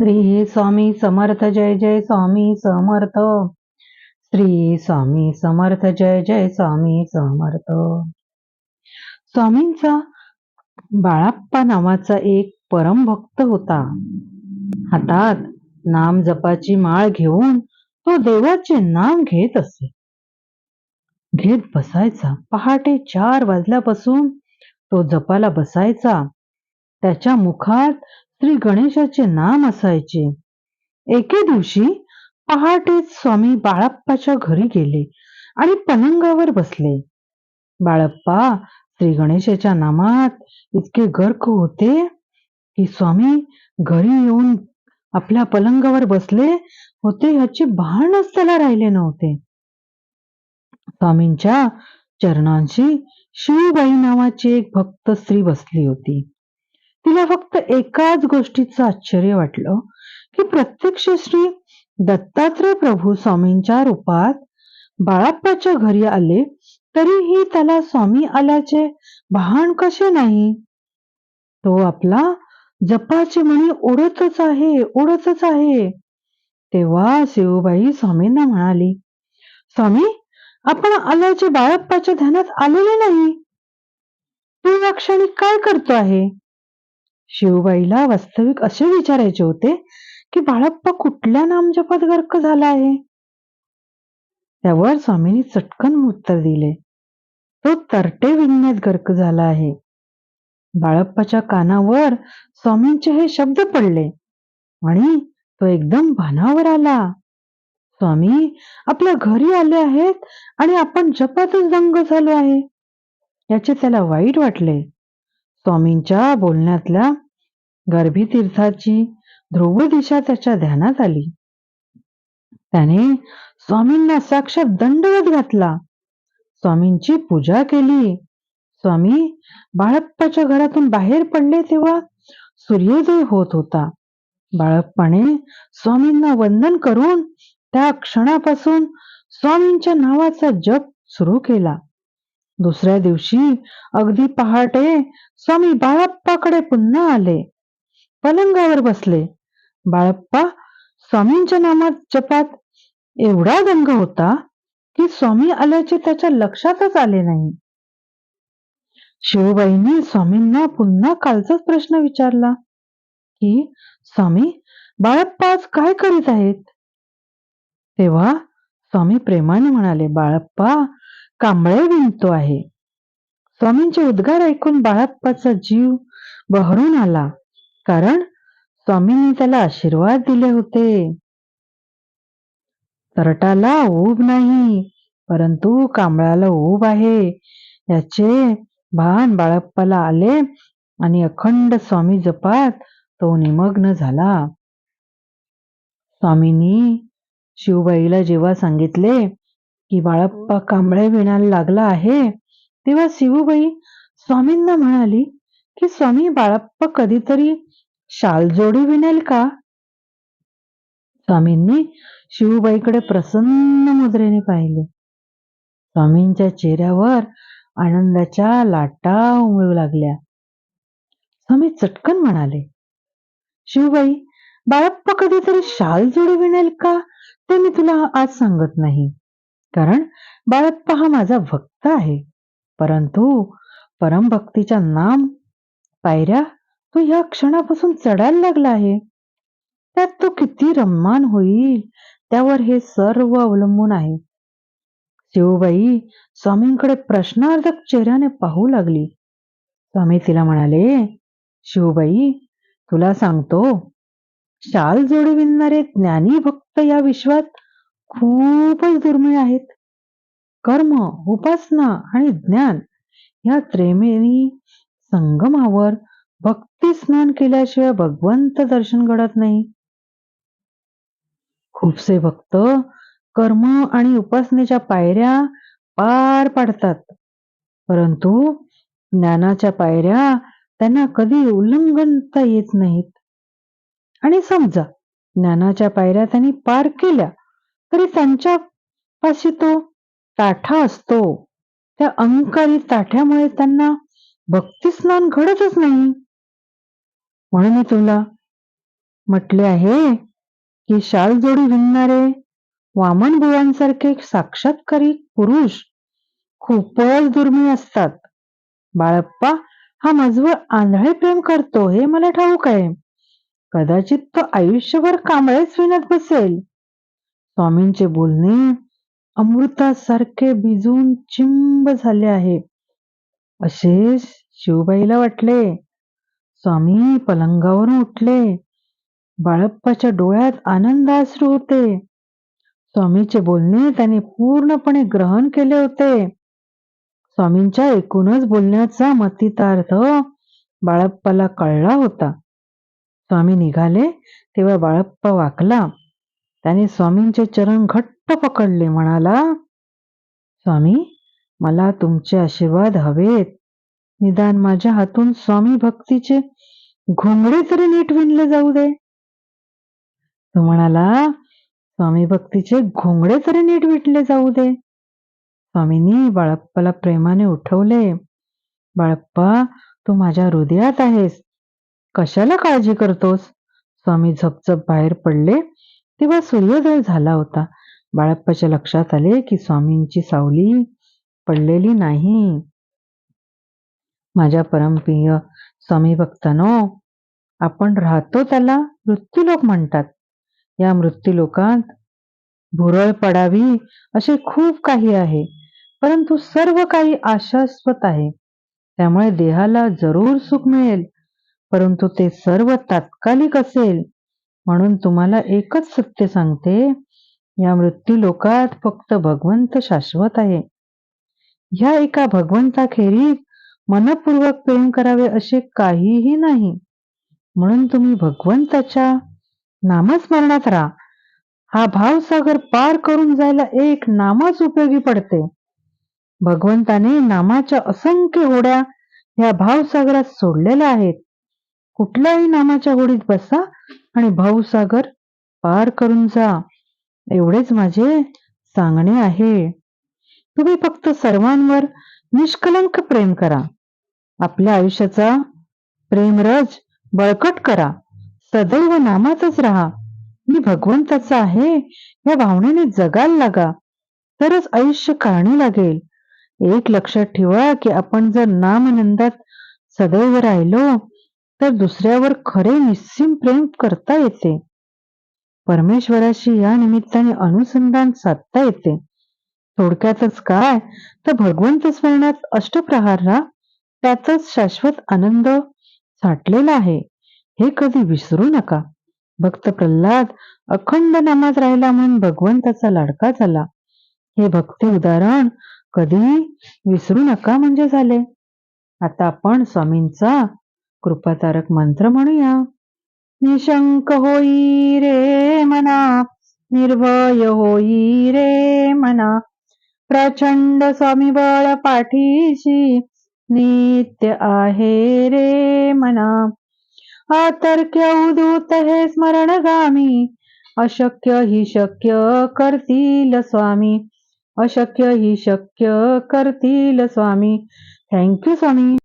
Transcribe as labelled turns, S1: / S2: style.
S1: श्री स्वामी समर्थ जय जय स्वामी समर्थ. श्री स्वामी समर्थ जय जय स्वामी समर्थ. स्वामींचा बाळाप्पा नावाचा एक परम भक्त होता. हातात नाम जपाची माळ घेऊन तो देवाचे नाम घेत असे. घेत बसायचा. पहाटे चार वाजल्यापासून तो जपाला बसायचा. त्याच्या मुखात श्री गणेशाचे नाम असायचे. एके दिवशी पहाटेच स्वामी बाळप्पाच्या घरी गेले आणि पलंगावर बसले. बाळप्पा श्री गणेशाच्या नामात इतके गर्क होते की स्वामी घरी येऊन आपल्या पलंगावर बसले होते ह्याचे भानच त्याला राहिले नव्हते. स्वामींच्या चरणांशी शिवबाई नावाची एक भक्त स्त्री बसली होती. तिला फक्त एकाच गोष्टीचं आश्चर्य वाटलं की प्रत्यक्ष श्री दत्तात्रय प्रभू स्वामींच्या रूपात बाळाप्पाच्या घरी आले तरीही त्याला स्वामी आल्याचे भान कसे नाही? तो आपला जपाची म्हणी ओढतच आहे ओढतच आहे. तेव्हा शिवबाई स्वामींना म्हणाली स्वामी आपण आल्याचे बाळप्पाच्या ध्यानात आलेले नाही. तू या क्षणी काय करतो आहे? शिवबाईला वास्तविक असे विचारायचे होते की बाळप्पा कुठल्या नामजपात गर्क झाला आहे? त्यावर स्वामींनी चटकन उत्तर दिले. तो तरटे विज्ञात गर्क झाला आहे. बाळप्पाच्या कानावर स्वामींचे हे शब्द पडले आणि तो एकदम भानावर आला. स्वामी आपल्या घरी आले आहेत आणि आपण जपातच दंग झालो आहे. याचे त्याला वाईट वाटले. स्वामींच्या बोलण्यातल्या गर्भीतीर्थाची ध्रुव दिशा त्याच्या ध्यानात आली. त्याने स्वामींना साक्षात दंडवत घातला. स्वामींची पूजा केली. स्वामी बाळप्पाच्या घरातून बाहेर पडले तेव्हा सूर्योदय होत होता. बाळप्पाने स्वामींना वंदन करून त्या क्षणापासून स्वामींच्या नावाचा जप सुरू केला. दुसऱ्या दिवशी अगदी पहाटे स्वामी बाळप्पाकडे पुन्हा आले. पलंगावर बसले. बाळप्पा स्वामींच्या नामात जपात. एवढा दंग होता की स्वामी आल्याचे त्याच्या लक्षातच आले नाही. शिवबाईंनी स्वामींना पुन्हा कालचाच प्रश्न विचारला की स्वामी बाळप्पा आज काय करीत आहेत? तेव्हा स्वामी प्रेमाने म्हणाले बाळप्पा कांबळे विणतो आहे. स्वामींचे उद्गार ऐकून बाळप्पाचा जीव बहरून आला. कारण स्वामींनी त्याला आशीर्वाद दिले होते. तरटाला ऊब नाही परंतु कांबळाला ऊब आहे. याचे भान बाळप्पाला आले आणि अखंड स्वामी जपात तो निमग्न झाला. स्वामींनी शिवबाईला जेव्हा सांगितले की बाळप्पा कांबळे विणायला लागला आहे. तेव्हा शिवबाई स्वामींना म्हणाली की स्वामी बाळप्पा कधीतरी शाल जोडी विणेल का? स्वामींनी शिवबाईकडे प्रसन्न मुद्रेने पाहिले. स्वामींच्या चेहऱ्यावर आनंदाच्या लाटा उमळू लागल्या. स्वामी चटकन म्हणाले शिवबाई बाळप्पा कधीतरी शाल जोडी विणेल का? ते मी तुला आज सांगत नाही. कारण बाळप्पा हा माझा भक्त आहे. परंतु परमभक्तीच्या नाम पायऱ्या तो ह्या क्षणापासून चढायला लागला आहे. त्यात तो किती रम्मान होईल त्यावर हे सर्व अवलंबून आहे. शिवबाई स्वामींकडे प्रश्नार्थक चेहऱ्याने पाहू लागली. स्वामी तिला म्हणाले शिवबाई तुला सांगतो शाल जोडी विणणारे ज्ञानी भक्त या विश्वात खूपच दुर्मिळ आहेत. कर्म उपासना आणि ज्ञान या त्रेमेनी संगमावर भक्ती स्नान केल्याशिवाय भगवंत दर्शन घडत नाही. खूपसे भक्त कर्म आणि उपासनेच्या पायऱ्या पार पाडतात. परंतु ज्ञानाच्या पायऱ्या त्यांना कधी उल्लंघनता येत नाहीत. आणि समजा ज्ञानाच्या पायऱ्या त्यांनी पार केल्या तरी त्यांच्या पाशी तो ताठा असतो. त्या अहंकारी ताठ्यामुळे त्यांना भक्ती स्नान घडतच नाही. म्हणून मी तुला म्हटले आहे की शाल जोडी विणणारे वामन बुवांसारखे साक्षात्कारी पुरुष खूपच दुर्मिळ असतात. बाळप्पा हा माझवर आंधळे प्रेम करतो हे मला ठाऊक आहे. कदाचित तो आयुष्यभर कांबळेच विणत बसेल. स्वामींचे बोलणे अमृतासारखे भिजून चिंब झाले आहे. असे शिवबाईला वाटले. स्वामी पलंगावरून उठले. बाळप्पाच्या डोळ्यात आनंदाश्रू होते. स्वामीचे बोलणे त्याने पूर्णपणे ग्रहण केले होते. स्वामींच्या एकूणच बोलण्याचा मतितार्थ बाळप्पाला कळला होता. स्वामी निघाले तेव्हा बाळप्पा वाकला. त्याने स्वामींचे चरण घट्ट पकडले म्हणाला स्वामी मला तुमचे आशीर्वाद हवेत. निदान माझ्या हातून स्वामी भक्तीचे घोंगडे तरी नीट विणले जाऊ दे. तो म्हणाला स्वामी भक्तीचे घोंगडे तरी नीट विटले जाऊ दे. स्वामींनी बाळप्पाला प्रेमाने उठवले बाळप्पा तू माझ्या हृदयात आहेस. कशाला काळजी करतोस? स्वामी झपझप बाहेर पडले तेव्हा सूर्योदय झाला होता. बाळप्पाच्या लक्षात आले की स्वामींची सावली पडलेली नाही. माझ्या परमप्रिय स्वामी भक्तानो आपण राहतो त्याला मृत्यूलोक म्हणतात. या मृत्यूलोकात भुरळ पडावी असे खूप काही आहे परंतु सर्व काही आशास्वत आहे. त्यामुळे देहाला जरूर सुख मिळेल परंतु ते सर्व तात्कालिक असेल. म्हणून तुम्हाला एकच सत्य सांगते या मृत्यू लोकात फक्त भगवंत शाश्वत आहे. ह्या एका भगवंताखेरीज मनपूर्वक प्रेम करावे असे काहीही नाही. म्हणून तुम्ही भगवंताच्या नामस्मरणात राहा. हा भावसागर पार करून जायला एक नामच उपयोगी पडते. भगवंताने नामाच्या असंख्य होड्या या भावसागरात सोडलेल्या आहेत. कुठल्याही नामाच्या होडीत बसा आणि भाऊसागर पार करून जा. एवढेच माझे सांगणे आहे. तुम्ही फक्त सर्वांवर निष्कलंक प्रेम करा. आपल्या आयुष्याचा प्रेमरज बळकट करा. सदैव नामातच राहा. मी भगवंताचा आहे या भावनेने जगायला लागा. तरच आयुष्य काढणे लागेल. एक लक्षात ठेवा की आपण जर नामनंदात सदैव राहिलो तर दुसऱ्यावर खरे निस्सीम प्रेम करता येते. परमेश्वराशी या निमित्ताने अनुसंधान साधता येते. थोडक्यातच काय? तर भगवंत स्मरणात अष्टप्रहारला त्याचाच शाश्वत आनंद साठलेला आहे. हे कधी विसरू नका. भक्त प्रल्हाद अखंड नामात राहिला म्हणून भगवंताचा लाडका झाला. हे भक्ती उदाहरण कधी विसरू नका म्हणजे झाले. आता आपण स्वामींचा कृपातारक मंत्र म्हणूया. निशंक होई रे मना निर्भय होई रे मना. प्रचंड स्वामी बळ पाठीशी नित्य आहे रे मना. आतर्क्य उदूत हे स्मरणगामी अशक्य ही शक्य करतील स्वामी. अशक्य ही शक्य करतील स्वामी. थँक्यू स्वामी.